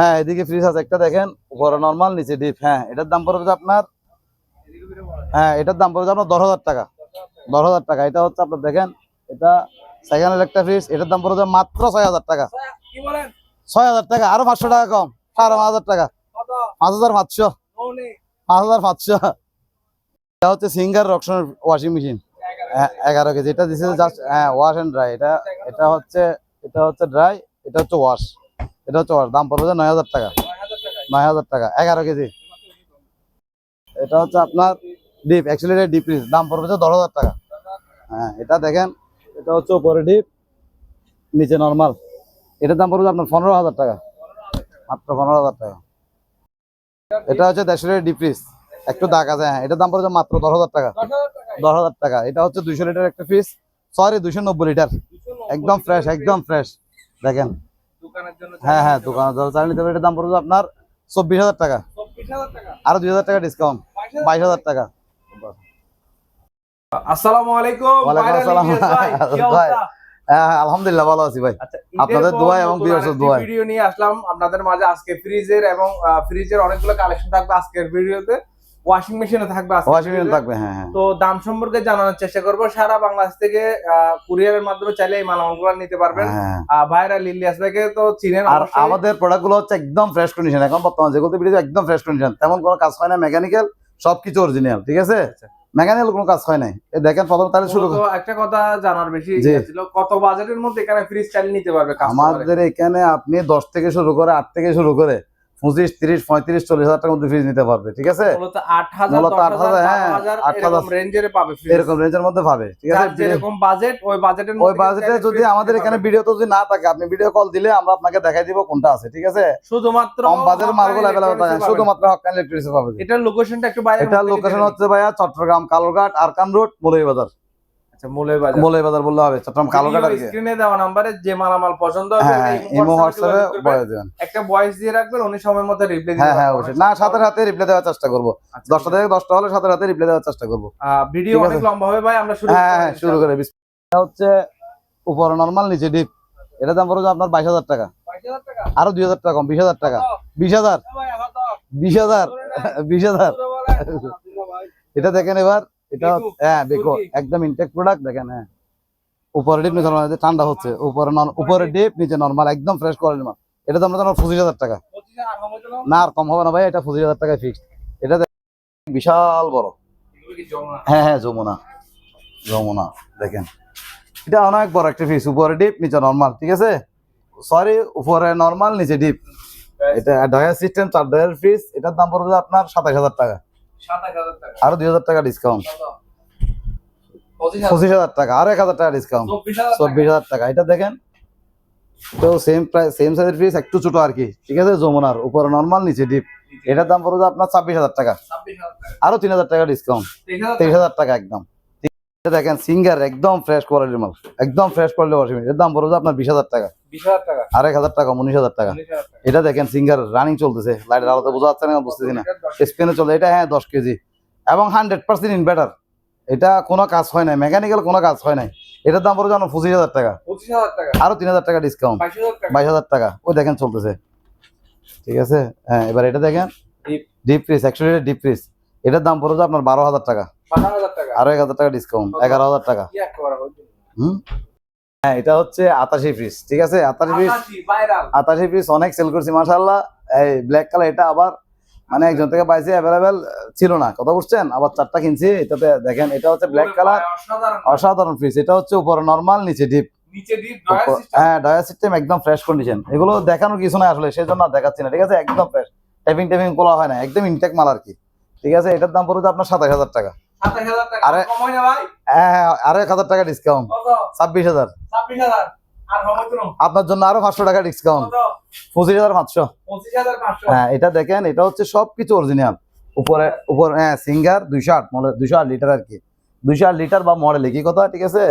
হ্যাঁ এদিকে ফ্রিজ আছে। একটা দেখেন, উপরে নর্মাল নিচে ডিপ হ্যাঁ এটার দাম পড়বে আপনার হ্যাঁ এটার দাম পড়বে আপনার দশ হাজার টাকা। দশ হাজার টাকা। এটা হচ্ছে আপনার দেখেন, এটা সেকেন্ড একটা ফ্রিজ এটার দাম পড়বে মাত্র ছয় হাজার টাকা। ছয় হাজার টাকা, আরও পাঁচশো টাকা কম, সাড়ে পাঁচ হাজার টাকা। পাঁচ হাজার পাঁচশো। পাঁচ হাজার পাঁচশো। এটা হচ্ছে সিঙ্গার রকশনের ওয়াশিং মেশিন এগারো কেজি। এটা দিচ্ছে জাস্ট হ্যাঁ ওয়াশ এন্ড ড্রাই এটা এটা হচ্ছে এটা হচ্ছে ড্রাই এটা হচ্ছে ওয়াশ এটা হচ্ছে দাম পড়বে নয় হাজার টাকা। নয় হাজার টাকা, এগারো কেজি। এটা হচ্ছে আপনার ডিপ অ্যাকচুয়ালি এটা ডিপ ফ্রিজ দাম পড়বে দশ হাজার টাকা। হ্যাঁ এটা দেখেন, এটা হচ্ছে উপরে ডিপ, নিচে নর্মাল এটার দাম পড়বে আপনার পনেরো হাজার টাকা, মাত্র পনেরো হাজার টাকা। এটা হচ্ছে দেশের ডিপ ফ্রিজ একটু দাগ আছে হ্যাঁ এটার দাম পড়বে মাত্র দশ হাজার টাকা। দশ হাজার টাকা, এটা হচ্ছে দুইশো লিটার একটা ফ্রিজ সরি, দুইশো নব্বই লিটার। একদম ফ্রেশ একদম ফ্রেশ দেখেন হ্যাঁ হ্যাঁ দোকানে যারা চাল নিতে এটার দাম পড়বে আপনার চব্বিশ হাজার টাকা। চব্বিশ হাজার টাকা। আরও দুই হাজার টাকা ডিসকাউন্ট বাইশ হাজার টাকা। আসসালামু আলাইকুম। আসসালাম। ভাই? হ্যাঁ আলহামদুলিল্লাহ ভালো আছি ভাই। আচ্ছা, আপনাদের দোয়া এবং। ভিডিও নিয়ে আসলাম। আপনাদের মাঝে আজকে ফ্রিজের এবং ফ্রিজের অনেকগুলো কালেকশন থাকবে আজকের ভিডিওতে ওয়াশিং মেশিনও থাকবে ওয়াশিং মেশিন থাকবে হ্যাঁ হ্যাঁ। তো দাম সম্পর্কে জানানোর চেষ্টা করব। সারা বাংলাদেশ থেকে কুরিয়ারের মাধ্যমে চাইলে এই মালামালগুলো নিতে পারবেন। হ্যাঁ আহ, ভাইরাল ইলিয়াস ভাইকে তো চিনেন আর আমাদের প্রোডাক্টগুলো হচ্ছে একদম ফ্রেশ কন্ডিশন এখন বর্তমানে যেগুলো ভিডিও একদম ফ্রেশ কন্ডিশন তেমন কোনো কাজ হয় না মেকানিক্যাল সবকিছু অরিজিনাল ঠিক আছে? আচ্ছা। মেকানিক্যাল কোনো কাজ হয় নাই। দেখেন প্রথম তাহলে শুরু একটা কথা জানার বেশি ছিল কত বাজেটের মধ্যে এখানে ফ্রিজ চালিয়ে নিতে পারবে? আমাদের এখানে আপনি দশ থেকে শুরু করে আট থেকে শুরু করে পঁচিশ তিরিশ পঁয়ত্রিশ চল্লিশ হাজার টাকার মধ্যে ফ্রিজ নিতে পারবে ঠিক আছে? মূলত আট হাজার হ্যাঁ, আট এরকম হাজার। রেঞ্জের পাবে এরকম রেঞ্জের মধ্যে পাবে ঠিক আছে? যেরকম বাজেট ওই বাজেটের ওই বাজেটে যদি আমাদের এখানে ভিডিও তো যদি না থাকে আপনি ভিডিও কল দিলে আমরা আপনাকে দেখাই দিব কোনটা আছে ঠিক আছে? শুধুমাত্র কম বাজেটের মালগুলো শুধুমাত্র হকান ইলেকট্রিক্স পাবে এটার লোকেশনটা একটু বাইরে এটা লোকেশন হচ্ছে ভাইয়া চট্টগ্রাম কালোঘাট আরকান রোড মৌলভী বাজার আচ্ছা বাজার। বললে হবে চট্টগ্রাম কালোঘাট আর স্ক্রিনে দেওয়া নাম্বারে যে মালামাল পছন্দ হবে হ্যাঁ হ্যাঁ ইমো হোয়াটসঅ্যাপে হোয়াটসঅ্যাপে যোগাযোগ করবেন। বলে দেবেন একটা ভয়েস দিয়ে রাখবেন উনি রিপ্লাই হ্যাঁ হ্যাঁ অবশ্যই। না সাথে সাথে রিপ্লাই দেওয়ার চেষ্টা করব। দশটা থেকে দশটা হলে সাথে সাথে রিপ্লাই দেওয়ার চেষ্টা করব। ভিডিও অনেক লম্বা হবে ভাই আমরা শুরু হ্যাঁ হ্যাঁ শুরু করে। এটা হচ্ছে উপরে নর্মাল নিচে ডিপ এটা দাম পড়বে আপনার বাইশ হাজার টাকা। 5000 টাকা আরও দুই হাজার টাকা কম বিশ হাজার টাকা। বিশ হাজার। বিশ হাজার। এটা দেখেন এবার। এটা হ্যাঁ তুর্কি। একদম ইনটেক প্রোডাক্ট দেখেন হ্যাঁ। উপরে ডিপ নিচে ঠান্ডা হচ্ছে। উপরে উপরে ডিপ নিচে নর্মাল একদম ফ্রেশ কোয়ালিটি মাল এটা দাম আপনার পঁচিশ হাজার টাকা। 25 আর কমাই দিলাম না? আর কম হবে না ভাই এটা পঁচিশ হাজার টাকায় ফিক্সড এটা বিশাল বড়। হ্যাঁ হ্যাঁ যমুনা। যমুনা দেখেন। এটা অনেক বড় একটা ফিস উপরে ডিপ নিচে নর্মাল ঠিক আছে? সরি উপরে নর্মাল নিচে ডিপ এটা ডয়ার সিস্টেম চার ডয়ার ফ্রিজ এটার দাম পড়বে আপনার সাতাশ হাজার টাকা। আরও দুই হাজার টাকা ডিসকাউন্ট পঁচিশ হাজার। টাকা আর এক হাজার টাকা ডিসকাউন্ট চব্বিশ হাজার টাকা। এটা দেখেন তো সেম প্রাইস সেম সাইজের পিস একটু ছোট আর কি। ঠিক আছে যমুনার উপরে নর্মাল নিচে ডিপ এটার দাম পড়বে আপনার ছাব্বিশ হাজার টাকা। 26000 আরও তিন হাজার টাকা ডিসকাউন্ট তেইশ হাজার টাকা একদম। দেখেন সিঙ্গার একদম ফ্রেশ কোয়ালিটির মাল। একম ফ্রেশ কোয়ালিটি ওয়াশিং মেশিন এর দাম পড়বে আপনার বিশ হাজার টাকা। 20000 টাকা। আর এক হাজার টাকা উনিশ হাজার টাকা। এটা দেখেন সিঙ্গার রানিং চলতেছে। লাইটের আলোতে বোঝা যাচ্ছে না বুঝতেছি না। স্পেনে চলে এটা হ্যাঁ দশ কেজি। এবং হান্ড্রেড পার্সেন্ট ইনভার্টার এটা কোনো কাজ হয় নাই মেকানিক্যাল কোনো কাজ হয় নাই। এটার দাম পড়বে আপনার পঁচিশ হাজার টাকা। আরও তিন হাজার টাকা ডিসকাউন্ট বাইশ হাজার টাকা। ওই দেখেন চলতেছে। ঠিক আছে? হ্যাঁ এবার এটা দেখেন। ডিপ ফ্রিজ একশো ডিপ ফ্রিজ এটার দাম পড়বে আপনার বারো হাজার টাকা। 12000 আরও এক হাজার টাকা ডিসকাউন্ট এগারো হাজার টাকা। কি একেবারে হইছে হুম? হ্যাঁ এটা হচ্ছে আতাশি ফ্রিজ ঠিক আছে? আতাশি ফ্রিজ আতাশি অনেক সেল করছি মাশাল্লাহ এই ব্ল্যাক কালার এটা আবার মানে একজন থেকে পাইছি অ্যাভেলেবেল ছিল না কথা বুঝছেন? আবার চারটা কিনছি এটাতে দেখেন এটা হচ্ছে ব্ল্যাক কালার অসাধারণ। ফ্রিজ এটা হচ্ছে উপরে নর্মাল নিচে ডিপ নিচে ডয়ার সিস্টেম হ্যাঁ একদম ফ্রেশ কন্ডিশন এগুলো দেখানোর কিছু নাই আসলে সেই জন্য দেখাচ্ছি না ঠিক আছে? একদম ফ্রেশ টাইপিং টাইপিং করা হয় না একদম ইনটেক মাল আর কি। ঠিক আছে? এটার দাম পড়বে আপনার সাতাশ হাজার টাকা। আরে- হ্যাঁ হ্যাঁ এক হাজার টাকা ডিসকাউন্ট ছাব্বিশ হাজার। 26000 আর কমাই দিলাম আপনার জন্য আরও পাঁচশো টাকা ডিসকাউন্ট পঁচিশ হাজার পাঁচশো। হ্যাঁ এটা দেখেন এটা হচ্ছে সবকিছু অরিজিনাল উপরে উপরে হ্যাঁ সিঙ্গার দুইশো আট মডেল দুইশো আট লিটার আর কি। দুইশো আট লিটার বা মডেল কি কথা ঠিক আছে?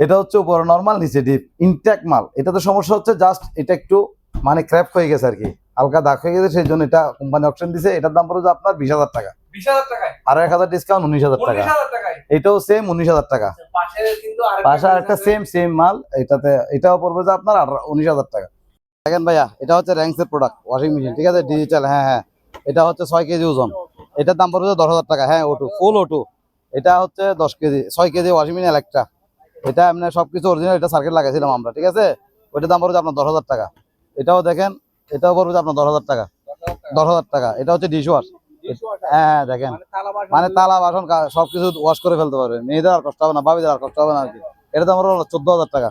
এটা হচ্ছে উপরে নর্মাল নিচে ডিপ ইনট্যাক মাল। এটাতে সমস্যা হচ্ছে জাস্ট এটা একটু মানে ক্র্যাপ হয়ে গেছে আর কি। হালকা দাগ হয়ে গেছে সেই জন্য এটা কোম্পানি অপশন দিছে। এটার দাম পড়বে আপনার বিশ হাজার টাকা। আর এক হাজার ডিসকাউন্ট উনিশ হাজার টাকা। এটাও সেম উনিশ হাজার টাকা। পাশে কিন্তু আরেকটা একটা সেম সেম মাল। এটাতে এটাও পড়বে যে আপনার উনিশ হাজার টাকা। দেখেন ভাইয়া এটা হচ্ছে র্যাঙ্কসের প্রোডাক্ট ওয়াশিং মেশিন ঠিক আছে? ডিজিটাল হ্যাঁ হ্যাঁ। এটা হচ্ছে ছয় কেজি ওজন। এটার দাম পড়বে দশ হাজার টাকা। হ্যাঁ ওটু ফুল ওটু এটা হচ্ছে দশ কেজি ছয় কেজি ওয়াশিং মেশিন একটা এটা এমনি সবকিছু অরিজিনাল এটা সার্কিট লাগাইছিলাম আমরা ঠিক আছে? ওইটার দাম পড়বে আপনার দশ হাজার টাকা। এটাও দেখেন এটাও পড়বে আপনার দশ হাজার টাকা। দশ হাজার টাকা। এটা হচ্ছে ডিশ ওয়াশ হ্যাঁ দেখেন। মানে তালা বাসন। মানে সবকিছু ওয়াশ করে ফেলতে পারবে। মেয়েদের আর কষ্ট হবে না বাবিদের আর কষ্ট হবে না আর কি। এটা দাম হলো চোদ্দ হাজার টাকা।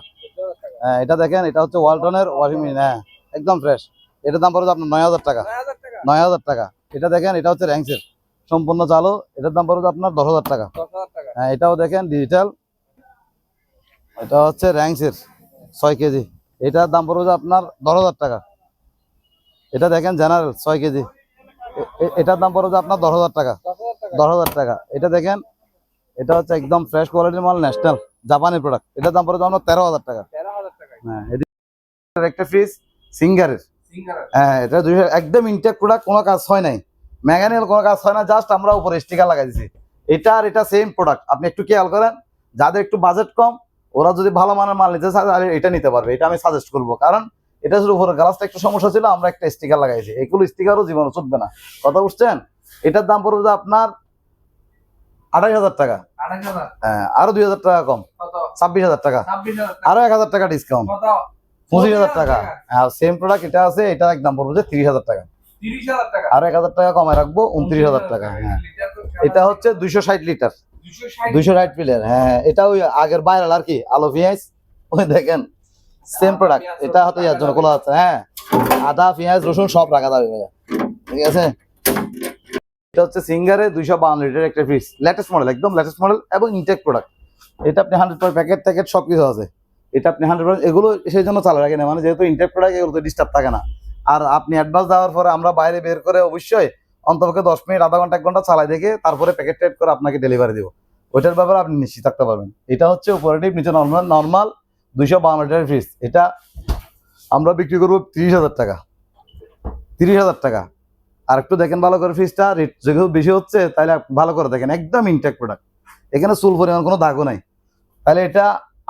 হ্যাঁ এটা দেখেন এটা হচ্ছে ওয়ালটনের ওয়াশিং মেশিন হ্যাঁ একদম ফ্রেশ এটার দাম পড়বে আপনার নয় হাজার টাকা। নয় হাজার টাকা? এটা দেখেন এটা হচ্ছে র্যাংসের। সম্পূর্ণ চালু। এটার দাম পড়বে আপনার দশ হাজার টাকা। হ্যাঁ এটাও দেখেন ডিজিটাল এটা হচ্ছে র্যাংসের ছয় কেজি। এটার দাম পড়বে আপনার দশ হাজার টাকা। এটা দেখেন জেনারেল ছয় কেজি। এটার দাম পড়বে আপনার দশ হাজার টাকা। দশ হাজার টাকা। এটা দেখেন এটা হচ্ছে একদম ফ্রেশ কোয়ালিটির মাল ন্যাশনাল জাপানি প্রোডাক্ট এটার দাম পড়বে আপনার তেরো হাজার টাকা। হ্যাঁ একটা ফ্রিজ সিঙ্গারের হ্যাঁ এটা দুইশো একদম ইনটেক প্রোডাক্ট কোনো কাজ হয় নাই। ম্যাগানিয়াল কোনো কাজ হয় না জাস্ট আমরা উপরে স্টিকার লাগাই দিছি। এটা আর এটা সেম প্রোডাক্ট আপনি একটু খেয়াল করেন যাদের একটু বাজেট কম ওরা যদি ভালো মানের মাল নিতে চায় তাহলে এটা নিতে পারবে। এটা আমি সাজেস্ট করব। কারণ এটা শুধু উপরে গ্লাসটা একটু সমস্যা ছিল আমরা একটা স্টিকার লাগাইছি। এগুলো স্টিকারও জীবনে চলবে না। কথা বুঝছেন? এটার দাম পড়বে যে আপনার আড়াই হাজার টাকা। হ্যাঁ আরও দুই হাজার টাকা কম। ছাব্বিশ হাজার টাকা। আরও এক হাজার টাকা ডিসকাউন্ট পঁচিশ হাজার টাকা। আর সেম প্রোডাক্ট এটা আছে এটার একদম পড়বে যে তিরিশ হাজার টাকা। আর এক হাজার টাকা কমায় রাখব উনত্রিশ হাজার টাকা হ্যাঁ। এটা হচ্ছে দুইশো ষাট লিটার। দুইশো ষাট প্লেয়ার হ্যাঁ এটা ওই আগের বাইরাল আর কি আলো পেঁয়াজ ওই দেখেন সেম প্রোডাক্ট এটা হতে ইয়ার জন্য খোলা আছে হ্যাঁ আদা পেঁয়াজ রসুন সব রাখা যাবে ভাইয়া ঠিক আছে? এটা হচ্ছে সিঙ্গারে দুইশো বাউন্ন লিটার একটা ফ্রিজ লেটেস্ট মডেল একদম লেটেস্ট মডেল এবং ইনটেক প্রোডাক্ট এটা আপনি হান্ড্রেড পার প্যাকেট ট্যাকেট সব কিছু আছে এটা আপনি হান্ড্রেড এগুলো সেই জন্য চালা রাখেন মানে যেহেতু ইনটেক প্রোডাক্ট এগুলো তো ডিস্টার্ব থাকে না আর আপনি অ্যাডভান্স দেওয়ার পরে আমরা বাইরে বের করে অবশ্যই অন্তপক্ষে দশ মিনিট আধা ঘণ্টা এক ঘণ্টা চালাই দেখে তারপরে প্যাকেট টাইট করে আপনাকে ডেলিভারি দিব। ওইটার ব্যাপারে আপনি নিশ্চিত থাকতে পারবেন। এটা হচ্ছে অপারেটিভ নিচে নর্মাল নর্মাল দুইশো বাউন্ন লিটার ফ্রিজ এটা আমরা বিক্রি করব তিরিশ হাজার টাকা। তিরিশ হাজার টাকা। আর একটু দেখেন ভালো করে ফ্রিজটা রেট যেহেতু বেশি হচ্ছে তাহলে ভালো করে দেখেন একদম ইনটেক প্রোডাক্ট এখানে চুল পরিমাণ কোনো দাগও নাই। তাহলে এটা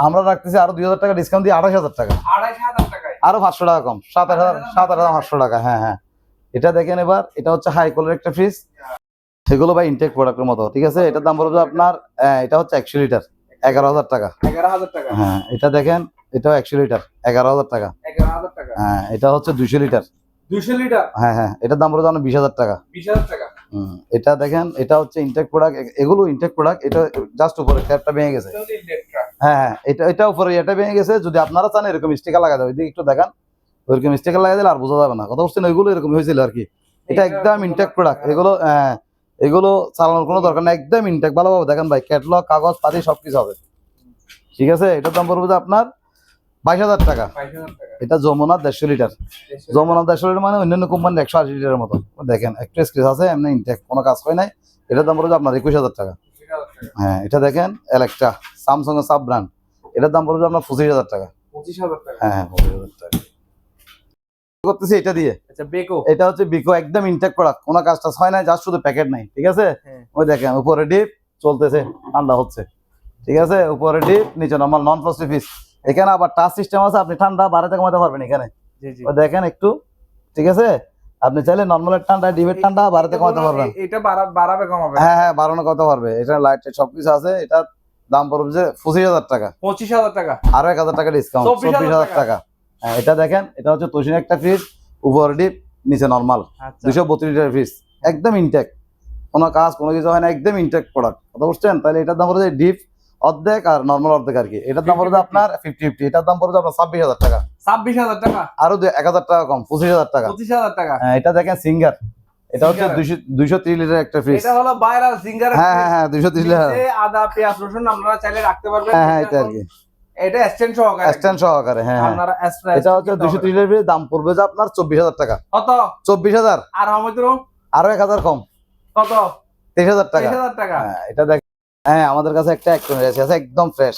আমরা রাখতেছি আরও দুই হাজার টাকা ডিসকাউন্ট দিয়ে আঠাশ হাজার টাকা। আরও পাঁচশো টাকা কম সাত আট হাজার সাত আট হাজার পাঁচশো টাকা হ্যাঁ হ্যাঁ। এটা দেখেন এবার এটা হচ্ছে হাই কোয়ালিটির একটা ফ্রিজ সেগুলো ভাই ইনটেক প্রোডাক্টের মতো ঠিক আছে? এটার দাম পড়বে আপনার আহ, এটা হচ্ছে একশো লিটার এগারো হাজার টাকা। হ্যাঁ এটা দেখেন এটাও একশো লিটার এগারো হাজার টাকা। হ্যাঁ এটা হচ্ছে দুইশো লিটার হ্যাঁ হ্যাঁ এটার দাম পড়বে আপনার বিশ হাজার টাকা। বিশ হাজার টাকা। এটা দেখেন এটা হচ্ছে ইনটেক প্রোডাক্ট এগুলো ইনটেক প্রোডাক্ট এটা জাস্ট উপরে ট্যাপটা ভেঙে গেছে। হ্যাঁ হ্যাঁ এটা এটা উপরে এটা ভেঙে গেছে যদি আপনারা চান এরকম স্টিকার লাগা যাবে একটু দেখান। ওইরকম স্টিকার লাগাই দিলে আর বোঝা যাবে না। কথা বলছেন ওইগুলো এরকম হয়েছিল আর কি। এটা একদম ইনটেক প্রোডাক্ট এগুলো আহ, এগুলো চালানোর কোনো দরকার নেই। একদম ইনটেক ভালোভাবে দেখেন ভাই ক্যাটলগ কাগজ পাতি সব কিছু হবে। ঠিক আছে? এটার দাম পড়বে আপনার বাইশ হাজার টাকা। এটা যমুনা দেড়শো লিটার। যমুনা দেড়শো লিটার মানে অন্যান্য কোম্পানির একশো আশি লিটারের মতো। দেখেন একটু স্ক্রেচ আছে এমনি ইনটেক কোনো কাজ হয় নাই। এটার দাম পড়বে আপনার একুশ হাজার টাকা। বিশ হাজার টাকা। হ্যাঁ এটা দেখেন এলেকট্রা স্যামসং এর সাব ব্র্যান্ড এটার দাম পড়বে আপনার পঁচিশ হাজার টাকা। পঁচিশ হাজার টাকা। হ্যাঁ হ্যাঁ পঁচিশ হাজার টাকা। করতেছি এটা দিয়ে। আচ্ছা বেকো এটা হচ্ছে বিকো একদম ইনটেক প্রোডাক্ট কোনো কাজ টাজ হয় না জাস্ট শুধু প্যাকেট নাই ঠিক আছে? হ্যাঁ। ওই দেখেন উপরে ডিপ চলতেছে ঠান্ডা হচ্ছে। ঠিক আছে? উপরে ডিপ নিচে নর্মাল নন ফ্রস্টি ফিস এখানে আবার টাচ সিস্টেম আছে আপনি ঠান্ডা বাড়াতে কমাতে পারবেন এখানে। দেখেন একটু ঠিক আছে? আপনি চাইলে নর্মালের ঠান্ডা ডিপের ঠান্ডা বাড়াতে কমাতে পারবেন। এটা বাড়াবে কমাবে। হ্যাঁ হ্যাঁ বাড়ানো কত পারবে? এটা লাইট সবকিছু আছে এটার দাম পড়বে যে পঁচিশ হাজার টাকা। পঁচিশ হাজার টাকা। আরও এক হাজার টাকা ডিসকাউন্ট 24,000 চব্বিশ হাজার টাকা। এটা দেখেন এটা হচ্ছে তোষিন একটা ফ্রিজ উপর ডিপ নিচে নর্মাল আচ্ছা। দুশো বত্রিশ লিটার ফ্রিজ একদম ইনটেক কোনো কাজ কোনো কিছু হয় না একদম ইনটেক প্রোডাক্ট কথা বুঝছেন? তাহলে এটার দাম পড়বে ডিপ অর্ধেক আর নর্মাল অর্ধেক আর কি। এটার দাম 50-50 আপনার ফিফটি ফিফটি এটার দাম পড়বে আপনার ছাব্বিশ হাজার টাকা। ছাব্বিশ হাজার টাকা? আরও এক হাজার টাকা কম পঁচিশ হাজার টাকা। পঁচিশ হাজার টাকা? হ্যাঁ এটা দেখেন সিঙ্গার এটা হচ্ছে দুইশো ত্রিশ লিটার একটা ফ্রিজ এটা হলো ভাইরাল সিঙ্গার হ্যাঁ হ্যাঁ হ্যাঁ দুইশো ত্রিশ লিটার। আদা পেঁয়াজ রসুন আপনারা চাইলে রাখতে পারবেন। হ্যাঁ হ্যাঁ এটা আর কি। এটা স্ট্যান্ড সহকারে। স্ট্যান্ড সহকারে হ্যাঁ হ্যাঁ। আপনারা এটা হচ্ছে কিনতে দুইশো হবে। দাম পড়বে যে আপনার চব্বিশ হাজার টাকা। কত? চব্বিশ হাজার। আর হামিদুর আরও এক হাজার কম। কত? টাকা। টাকা। হ্যাঁ এটা দেখ হ্যাঁ আমাদের কাছে একটা একটনের আছে আছে একদম ফ্রেশ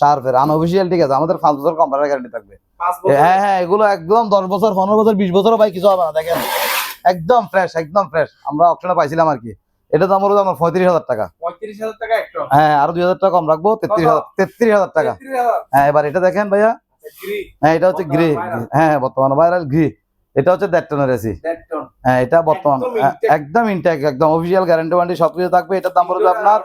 শার্পের আনঅফিসিয়াল ঠিক আছে। আমাদের পাঁচ বছর কোম্পানির গ্যারান্টি থাকবে। বছর? হ্যাঁ হ্যাঁ এগুলো একদম দশ বছর পনেরো বছর বিশ বছরও ভাই কিছু হবে না দেখেন। একদম ফ্রেশ একদম ফ্রেশ আমরা অপশনে পাইছিলাম আর কি। এটা দাম হলো আমার পঁয়ত্রিশ হাজার টাকা। হ্যাঁ আরও দুই হাজার টাকা কম রাখব তেত্রিশ হাজার তেত্রিশ হাজার টাকা। হ্যাঁ এবার এটা দেখেন ভাইয়া। হ্যাঁ এটা হচ্ছে গ্রে হ্যাঁ বর্তমানে ভাইরাল গ্রে। এটা হচ্ছে দেড় টনের এসি হ্যাঁ এটা বর্তমান একদম হ্যাঁ, একদম ইনটেক একদম অফিসিয়াল গ্যারান্টি ওয়ারেন্টি সবকিছু থাকবে। এটার দাম পড়বে আপনার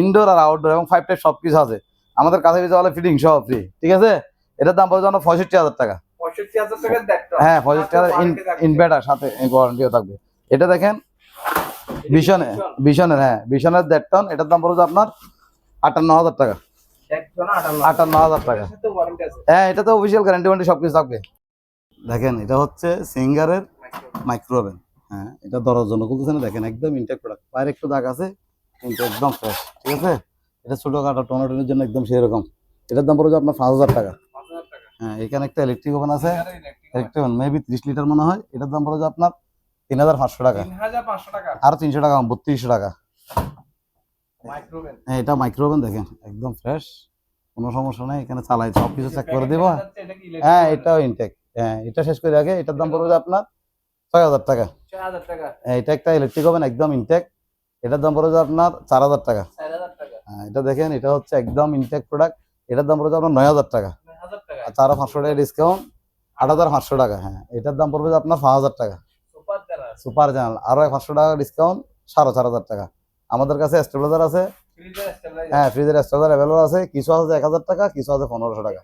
ইনডোর আর আউটডোর এবং ফাইভ টাইপ সবকিছু আছে। আমাদের কাছে কিছু হলে ফিটিং সহ ফ্রি ঠিক আছে? এটার দাম পড়বে আপনার পঁয়ষট্টি হাজার টাকা। পঁয়ষট্টি হাজার টাকা হ্যাঁ পঁয়ষট্টি হাজার ইনভার্টার সাথে ওয়ারেন্টিও থাকবে। এটা দেখেন বিশনে বিশনের হ্যাঁ বিশনের দেড় টন এটার দাম পড়বে আপনার আটান্ন হাজার টাকা। আটান্ন হাজার টাকা। হ্যাঁ এটা তো অফিসিয়াল গ্যারান্টি ওয়ারেন্টি সবকিছু থাকবে। দেখেন এটা হচ্ছে সিঙ্গারের মাইক্রো ওভেন হ্যাঁ এটা ধরার জন্য খুলতেছে না দেখেন একদম ইনটেক প্রোডাক্ট বাইরে একটু দাগ আছে কিন্তু একদম ফ্রেশ ঠিক আছে? এটা ছোটখাটো টনাটনের জন্য একদম সেরকম। এটার দাম পড়বে আপনার পাঁচ হাজার টাকা। হ্যাঁ এখানে একটা ইলেকট্রিক ওভেন আছে। ইলেকট্রিক ওভেন মেবি ত্রিশ লিটার মনে হয়। এটার দাম পড়বে আপনার তিন হাজার পাঁচশো টাকা? আর তিনশো টাকা বত্রিশশো টাকা। হ্যাঁ এটা মাইক্রো ওভেন দেখেন একদম ফ্রেশ কোনো সমস্যা নেই এখানে চালাই সব কিছু চেক করে দেবো। হ্যাঁ এটাও ইনটেক হ্যাঁ এটা শেষ করে আগে এটার দাম পড়বে আপনার ছয় হাজার টাকা। হ্যাঁ, এটা একটা ইলেকট্রিক ওভেন একদম ইনটেক এটার দাম পড়বে আপনার চার হাজার টাকা। হ্যাঁ, এটা দেখেন এটা হচ্ছে একদম ইনটেক প্রোডাক্ট এটার দাম পড়বে আপনার নয় হাজার টাকা। নয় হাজার টাকা। আর চার পাঁচশো টাকা ডিসকাউন্ট আট হাজার পাঁচশো টাকা। হ্যাঁ এটার দাম পড়বে আপনার পাঁচ হাজার টাকা। সুপার চ্যানেল আরও পাঁচশো টাকা ডিসকাউন্ট সাড়ে চার হাজার টাকা। আমাদের কাছে স্টেবিলাইজার আছে। হ্যাঁ ফ্রিজের স্টেবিলাইজার অ্যাভেলেবল আছে। কিছু আছে এক হাজার টাকা কিছু আছে পনেরোশো টাকা।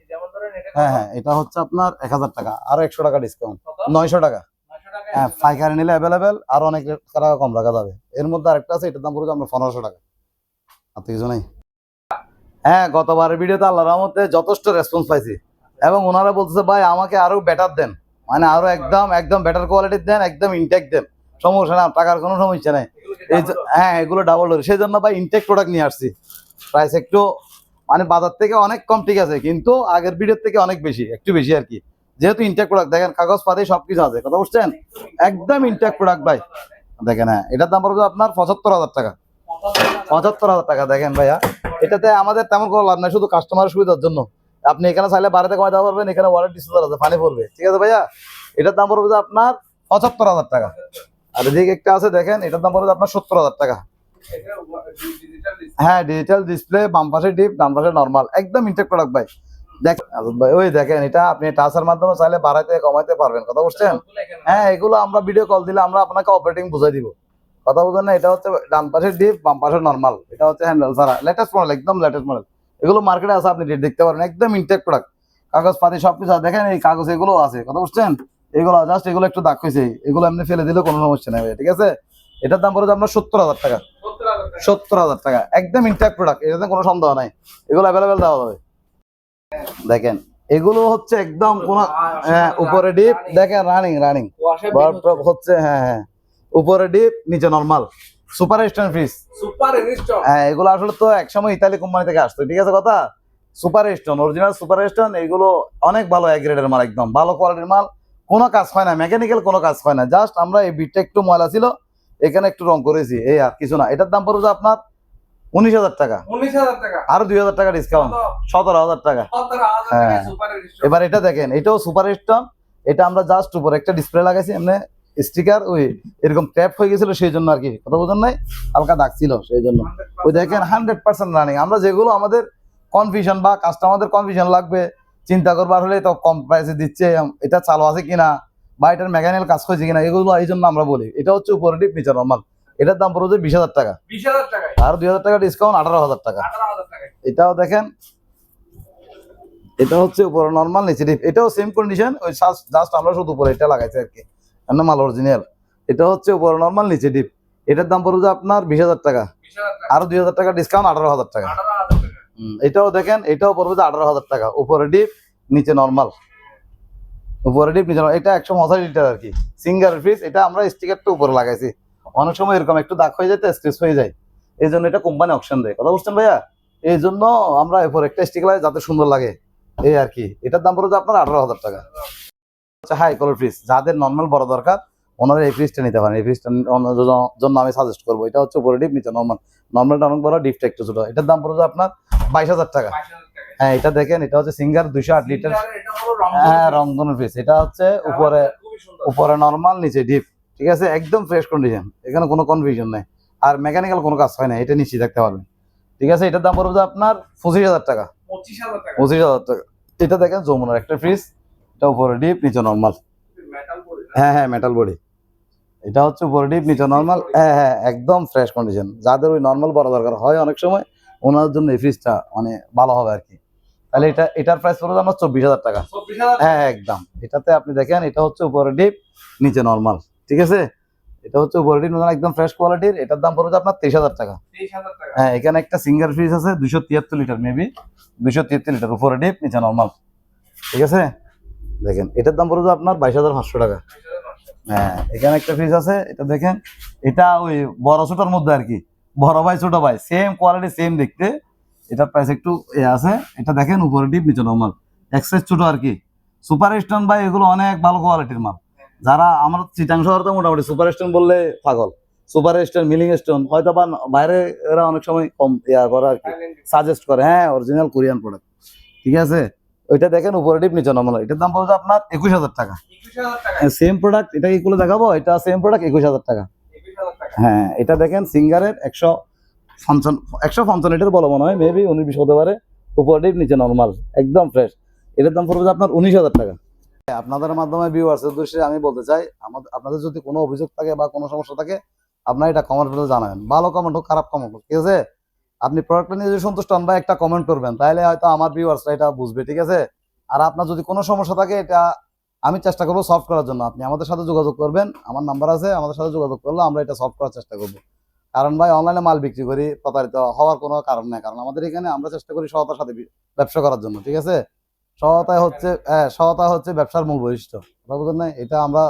হ্যাঁ হ্যাঁ এটা হচ্ছে আপনার এক হাজার টাকা। আরও একশো টাকা ডিসকাউন্ট নয়শো টাকা। হ্যাঁ পাইকারি নিলে অ্যাভেলেবেল আর অনেক টাকা কম রাখা যাবে। এর মধ্যে আরেকটা আছে এটার দাম পড়বে আপনার পনেরোশো টাকা। আর তো কিছু নেই। হ্যাঁ গতবারের ভিডিওতে আল্লাহ রহমতে যথেষ্ট রেসপন্স পাইছি। এবং ওনারা বলতেছে ভাই আমাকে আরও বেটার দেন। মানে আরও একদম একদম বেটার কোয়ালিটির দেন, একদম ইনটেক দেন। সমস্যা না, টাকার কোনো সমস্যা নেই। এই হ্যাঁ এগুলো ডাবল ডোর সেই জন্য ভাই ইনটেক প্রোডাক্ট নিয়ে আসছি। প্রাইস একটু মানে বাজার থেকে অনেক কম ঠিক আছে, কিন্তু আগের ভিডিওর থেকে অনেক বেশি, একটু বেশি আর কি। যেহেতু ইনটেক প্রোডাক্ট দেখেন কাগজ পাতি সবকিছু আছে, কথা বুঝছেন? একদম ইনটেক প্রোডাক্ট ভাই। দেখেন হ্যাঁ এটার দাম পড়বে আপনার পঁচাত্তর হাজার টাকা। পঁচাত্তর হাজার টাকা, দেখেন ভাইয়া। এটাতে আমাদের তেমন কোনো লাভ নাই, শুধু কাস্টমারের সুবিধার জন্য। আপনি এখানে চাইলে বাড়িতে কমাইতে পারবেন এখানে ওয়ারেন্টি সুবিধা আছে পানি পড়বে। ঠিক আছে ভাইয়া? এটার দাম পড়বে আপনার পঁচাত্তর হাজার টাকা। আর এদিকে একটা আছে দেখেন এটার দাম পড়বে আপনার সত্তর হাজার টাকা। হ্যাঁ ডিজিটাল ডিসপ্লে বাম পাশে ডিপ ডান পাশে নর্মাল একদম ইনটেক প্রোডাক্ট ভাই। দেখ ভাই, ওই দেখেন এটা আপনি টাচের মাধ্যমে চাইলে বাড়াইতে কমাইতে পারবেন কথা বুঝছেন? হ্যাঁ এগুলো আমরা ভিডিও কল দিলে আমরা আপনাকে অপারেটিং বুঝাই দিব। কথা বুঝেন না এটা হচ্ছে ডান পাশে ডিপ বাম পাশে নর্মাল এটা হচ্ছে হ্যান্ডেল ছাড়া। লেটেস্ট মডেল একদম লেটেস্ট মডেল এগুলো মার্কেটে আছে আপনি রেট দেখতে পারেন। একদম ইনটেক প্রোডাক্ট কাগজ পাতি সবকিছু আছে। দেখেন এই কাগজ এগুলো আছে। কথা বুঝছেন? এগুলো জাস্ট এগুলো একটু দাগ হয়েছে। এগুলো এমনি ফেলে দিলে কোনো সমস্যা নেই ঠিক আছে? এটার দাম পড়বে আপনার সত্তর হাজার টাকা। সত্তর হাজার টাকা। সত্তর হাজার টাকা একদম ইনটেক প্রোডাক্ট এটাতে কোনো সন্দেহ নাই। এগুলো অ্যাভেলেবেল দেওয়া যাবে। দেখেন এগুলো হচ্ছে একদম কোন হ্যাঁ উপরে ডিপ দেখেন রানিং রানিং হচ্ছে। হ্যাঁ হ্যাঁ। উপরে ডিপ নিচে normal super stand fridge super install হ্যাঁ এগুলো আসলে তো একসময় ইতালি কোম্পানি থেকে আসতো ঠিক আছে কথা? Super stone original super stone এগুলো অনেক ভালো এক গ্রেডের মাল একদম ভালো কোয়ালিটির মাল। কোনো কাজ হয় না মেকানিক্যাল কোনো কাজ হয় না। জাস্ট আমরা এই বিটটা একটু ময়লা ছিল এখানে একটু রং করেছি এই আর কিছু না। এটার দাম পড়বে আপনার উনিশ হাজার টাকা। উনিশ হাজার টাকা। আরও দুই হাজার টাকা ডিসকাউন্ট সতেরো। হাজার টাকা। সতেরো হাজার টাকা হ্যাঁ। এবার এটা দেখেন এটাও সুপার স্টোন এটা আমরা জাস্ট উপরে একটা ডিসপ্লে লাগাইছি এমনি স্টিকার ওই এরকম ট্যাপ হয়ে গেছিল সেই জন্য আর কি। কথা বোঝেন নাই? হালকা দাগ ছিল সেই জন্য ওই দেখেন হান্ড্রেড পার্সেন্ট রানিং আমরা যেগুলো আমাদের কনফিউশন বা কাস্টমারদের কনফিউশন লাগবে চিন্তা করবার হলে তো কম প্রাইসে দিচ্ছে এটা চালু আছে কিনা বা এটার মেকানিক্যাল কাজ হয়েছে কিনা এগুলো এই জন্য আমরা বলি। এটা হচ্ছে উপরে ডিপ নিচে নর্মাল এটার দাম পড়বে বিশ হাজার টাকা। আর দুই হাজার টাকা ডিসকাউন্ট আঠারো হাজার টাকা। এটাও দেখেন। এটা হচ্ছে উপরে নর্মাল নিচে ডিপ এটাও সেম কন্ডিশন ওই জাস্ট আমরা শুধু উপরে এটা লাগাইছি আর কি। এমন মাল অরিজিনাল এটা হচ্ছে উপরে নর্মাল নিচে ডিপ এটার দাম পড়বে আপনার বিশ হাজার টাকা। আরও দুই হাজার টাকা ডিসকাউন্ট আঠারো হাজার টাকা। এটাও দেখেন এটাও পড়বে যে আঠারো হাজার টাকা। উপরে ডিপ নিচে নর্মাল উপরে ডিপ নিচে এটা একশো মশারি লিটার আর কি। সিঙ্গার ফ্রিজ এটা আমরা স্টিকারটা উপরে লাগাইছি। অনেক সময় এরকম একটু দাগ হয়ে যায় স্ক্রেচ হয়ে যায়। এই জন্য এটা কোম্পানি অপশন দেয়। কথা বুঝছেন ভাইয়া? এই জন্য আমরা এরপর একটা স্টিকার লাগে যাতে সুন্দর লাগে। এই আর কি। এটার দাম পড়বে আপনার আঠারো হাজার টাকা। আচ্ছা হাই কলার ফ্রিজ যাদের নর্মাল বড় দরকার ওনারা এই ফ্রিজটা নিতে পারেন। এই ফ্রিজটা জন্য আমি সাজেস্ট করব। এটা হচ্ছে উপরে ডিপ নিচে নর্মাল নর্মালটা অনেক বড় ডিপটা একটু ছোট। এটার দাম পড়বে আপনার বাইশ হাজার টাকা। হ্যাঁ এটা দেখেন এটা হচ্ছে সিঙ্গার দুইশো আট লিটার হ্যাঁ রংধনু ফ্রিজ এটা হচ্ছে উপরে উপরে নর্মাল নিচে ডিপ ঠিক আছে? একদম ফ্রেশ কন্ডিশন এখানে কোনো কনফিউশন নেই। আর মেকানিক্যাল কোনো কাজ হয় না। এটা নিশ্চিত থাকতে পারবেন। ঠিক আছে? এটার দাম পড়বে আপনার পঁচিশ হাজার টাকা। পঁচিশ হাজার টাকা। পঁচিশ হাজার টাকা। এটা দেখেন যমুনার একটা ফ্রিজ এটা উপরে ডিপ নিচে নর্মাল হ্যাঁ হ্যাঁ মেটাল বডি এটা হচ্ছে উপরে ডিপ নিচে নর্মাল হ্যাঁ হ্যাঁ একদম ফ্রেশ কন্ডিশন যাদের ওই নর্মাল বড় দরকার হয় অনেক সময় ওনার জন্য এই ফ্রিজটা মানে ভালো হবে আর কি। তাহলে এটা এটার প্রাইস পড়বে আমার চব্বিশ হাজার টাকা। হ্যাঁ হ্যাঁ, একদম। এটাতে আপনি দেখেন এটা হচ্ছে উপরে ডিপ নিচে নর্মাল ঠিক আছে? এটা হচ্ছে উপরে ডিপ একদম ফ্রেশ কোয়ালিটির এটার দাম পড়বে আপনার তেইশ হাজার টাকা। তেইশ হাজার টাকা। হ্যাঁ এখানে একটা সিঙ্গার ফ্রিজ আছে দুশো তিয়াত্তর লিটার মেবি দুশো তিয়াত্তর লিটার উপরে ডিপ নিচে নর্মাল ঠিক আছে? দেখেন এটার দাম পড়বে আপনার বাইশ হাজার পাঁচশো টাকা। হ্যাঁ এখানে একটা ফ্রিজ আছে এটা দেখেন এটা ওই বড় ছোটার মধ্যে আর কি বড় ভাই ছোট ভাই সেম কোয়ালিটি সেম দেখতে। এটার প্রাইস একটু এ আছে এটা দেখেন উপরে ডিপ নিচে নর্মাল এক্সাইজ ছোট আর কি। সুপার স্টোন ভাই এগুলো অনেক ভালো কোয়ালিটির মাল। যারা আমার চিটাং শহর তো মোটামুটি সুপার স্টোন বললে পাগল। সুপার স্টোন মিলিং স্টোন হয়তো বা বাইরে এরা অনেক সময় কম ইয়া করে আর কি। সাজেস্ট করে হ্যাঁ অরিজিনাল কোরিয়ান প্রোডাক্ট ঠিক আছে? ওইটা দেখেন উপরে ডিপ নিচে নর্মাল এটার দাম পড়বে আপনার একুশ হাজার টাকা। সেম প্রোডাক্ট এটা কি করে দেখাবো? এটা সেম প্রোডাক্ট একুশ হাজার টাকা। একুশ হাজার টাকা। হ্যাঁ এটা দেখেন সিঙ্গারের একশো পঞ্চান্ন একশো পঞ্চান্ন লিটার বলা মনে হয় মেবি উনিশ বিশ হতে পারে। উপর ডিপ নিচে নর্মাল একদম ফ্রেশ এটার দাম পড়বে আপনার উনিশ হাজার টাকা। আপনাদের মাধ্যমে ভিউয়ার্স উদ্দেশ্যে আমি বলতে চাই আমাদের আপনাদের যদি কোনো অভিযোগ থাকে বা কোনো সমস্যা থাকে আপনারা এটা কমেন্ট করে জানাবেন। ভালো কমেন্ট হোক খারাপ কমেন্ট হোক ঠিক আছে? আপনি প্রোডাক্টটা নিয়ে যদি সন্তুষ্ট হন বা একটা কমেন্ট করবেন। তাহলে হয়তো আমার ভিউয়ার্সরা এটা বুঝবে, ঠিক আছে? আর আপনার যদি কোনো সমস্যা থাকে, এটা আমি চেষ্টা করব সলভ করার জন্য। আপনি আমাদের সাথে যোগাযোগ করবেন। আমার নাম্বার আছে, আমাদের সাথে যোগাযোগ করলে আমরা এটা সলভ করার চেষ্টা করব। কারণ ভাই অনলাইনে মাল বিক্রি করি, প্রতারিত হওয়ার কোনো কারণ নেই। কারণ আমাদের এখানে আমরা চেষ্টা করি সহতার সাথে ব্যবসা করার জন্য, ঠিক আছে? সহতায় হচ্ছে হ্যাঁ সহতা হচ্ছে ব্যবসার মূল বৈশিষ্ট্য। বুঝলেন এটা আমরা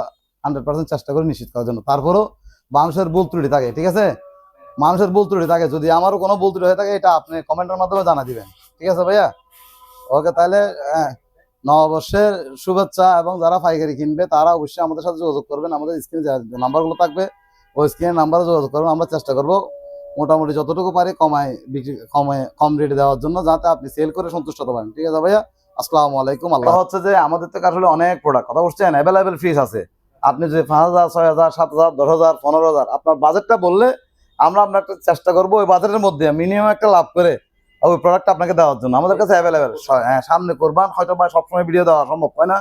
হান্ড্রেড পার্সেন্ট চেষ্টা করি নিশ্চিত করার জন্য। তারপরও মানুষের ভুল ত্রুটি থাকে, ঠিক আছে? মানুষের ভুল ত্রুটি থাকে যদি আমারও কোনো ভুল ত্রুটি হয়ে থাকে এটা আপনি কমেন্টের মাধ্যমে জানা দিবেন। ঠিক আছে ভাইয়া? ওকে তাহলে হ্যাঁ, নববর্ষের শুভেচ্ছা এবং যারা পাইকারি কিনবে তারা অবশ্যই আমাদের সাথে যোগাযোগ করবেন। আমাদের স্ক্রিনে নাম্বারগুলো থাকবে ওই স্ক্রিনের নাম্বারে যোগাযোগ করবেন। আমরা চেষ্টা করব মোটামুটি যতটুকু পারি কমায় বিক্রি কমে কম রেটে দেওয়ার জন্য যাতে আপনি সেল করে সন্তুষ্ট হতে পারেন। ঠিক আছে ভাইয়া? আসসালামু আলাইকুম আল্লাহ হচ্ছে যে আমাদের থেকে আসলে অনেক প্রোডাক্ট কথা বলছেন অ্যাভেলেবেল ফিস আছে। আপনি যে পাঁচ হাজার ছয় হাজার সাত হাজার দশ হাজার পনেরো হাজার আপনার বাজেটটা বললে আমরা আপনার চেষ্টা করব ওই বাজারের মধ্যে মিনিমাম একটা লাভ করে ওই প্রোডাক্ট আপনাকে দেওয়ার জন্য। আমাদের কাছে অ্যাভেলেবেল হ্যাঁ সামনে করবান, হয়তো বা সবসময় ভিডিও দেওয়া সম্ভব হয় না।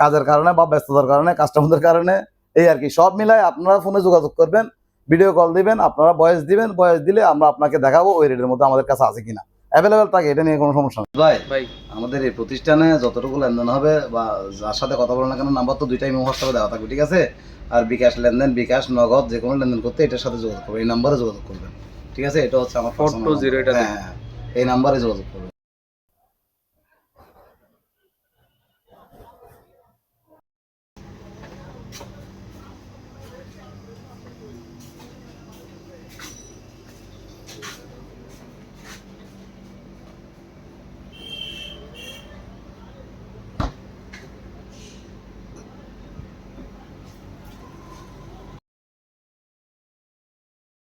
কাজের কারণে বা ব্যস্ততার কারণে কাস্টমারদের কারণে, এই আর কি। সব মিলায় আপনারা ফোনে যোগাযোগ করবেন ভিডিও কল দিবেন, আপনারা বয়স দিবেন, বয়স দিলে আমরা আপনাকে দেখাবো ওই রেটের মধ্যে আমাদের কাছে আছে কিনা। অ্যাভেলেবেল থাকে এটা নিয়ে কোনো সমস্যা নেই। ভাই ভাই। আমাদের এই প্রতিষ্ঠানে যতটুকু লেনদেন হবে বা যার সাথে কথা বলো না কেন নাম্বার তো দুইটাই মেমো হোয়াটসঅ্যাপে দেওয়া থাকবে ঠিক আছে? আর বিকাশ লেনদেন বিকাশ নগদ যে কোনো লেনদেন করতে এটার সাথে যোগাযোগ করবে এই নাম্বারে যোগাযোগ করবেন ঠিক আছে? এটা হচ্ছে আমার ফোর টু জিরো এটা হ্যাঁ হ্যাঁ, এই নাম্বারে যোগাযোগ করবেন।